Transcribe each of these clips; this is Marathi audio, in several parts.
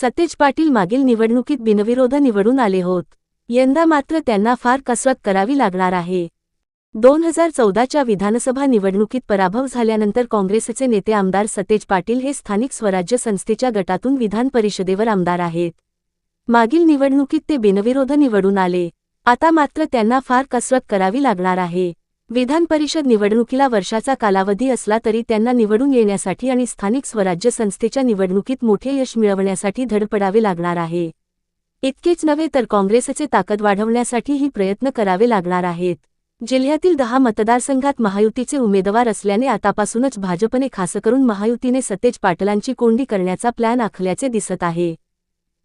सतेज पाटील मागील निवडणुकीत बिनविरोध निवडून आले होत. यंदा मात्र त्यांना फार कसरत करावी लागणार आहे. दोन हजार चौदाच्या विधानसभा निवडणुकीत पराभव झाल्यानंतर काँग्रेसचे नेते आमदार सतेज पाटील हे स्थानिक स्वराज्य संस्थेच्या गटातून विधान परिषदेवर आमदार आहेत. मागील निवडणुकीत ते बिनविरोध निवडून आले. आता मात्र त्यांना फार कसरत करावी लागणार आहे. विधान परिषद निवडणुकीला वर्षाचा कालावधी असला तरी त्यांना निवडून येण्यासाठी आणि स्थानिक स्वराज्य संस्थेच्या निवडणुकीत मोठे यश मिळवण्यासाठी धडपडावे लागणार आहे. इतकेच नव्हे तर काँग्रेसचे ताकद वाढवण्यासाठीही प्रयत्न करावे लागणार आहेत. जिल्ह्यातील दहा मतदारसंघात महायुतीचे उमेदवार असल्याने आतापासूनच भाजपने खास करून महायुतीने सतेज पाटलांची कोंडी करण्याचा प्लॅन आखल्याचे दिसत आहे.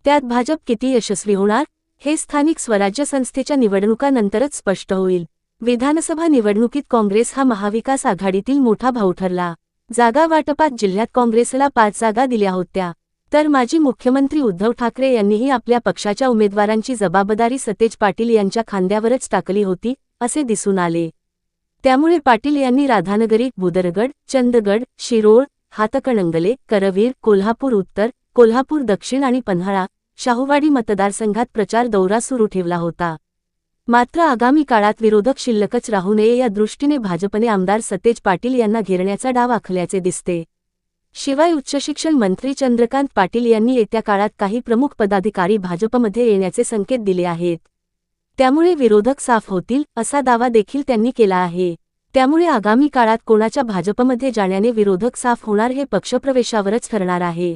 त्यात भाजप किती यशस्वी होणार हे स्थानिक स्वराज्य संस्थेच्या निवडणुकानंतरच स्पष्ट होईल. विधानसभा निवडणुकीत काँग्रेस हा महाविकास आघाडीतील मोठा भाऊ ठरला. जागा वाटपात जिल्ह्यात काँग्रेसला पाच जागा दिल्या होत्या. तर माजी मुख्यमंत्री उद्धव ठाकरे यांनीही आपल्या पक्षाच्या उमेदवारांची जबाबदारी सतेज पाटील यांच्या खांद्यावरच टाकली होती असे दिसून आले. त्यामुळे पाटील यांनी राधानगरी बुदरगड चंदगड शिरोळ हातकणंगले करवीर कोल्हापूर उत्तर कोल्हापूर दक्षिण आणि पन्हाळा शाहूवाडी मतदारसंघात प्रचार दौरा सुरू ठेवला होता. मात्र आगामी काळात विरोधक शिल्लकच राहू नये या दृष्टीने भाजपने आमदार सतेज पाटील यांना घेरण्याचा डाव आखल्याचे दिसते. शिवाय उच्चशिक्षण मंत्री चंद्रकांत पाटील यांनी येत्या काळात काही प्रमुख पदाधिकारी भाजपमध्ये येण्याचे संकेत दिले आहेत. त्यामुळे विरोधक साफ होतील असा दावा देखील त्यांनी केला आहे. त्यामुळे आगामी काळात कोणाच्या भाजपमध्ये जाण्याने विरोधक साफ होणार हे पक्षप्रवेशावरच ठरणार आहे.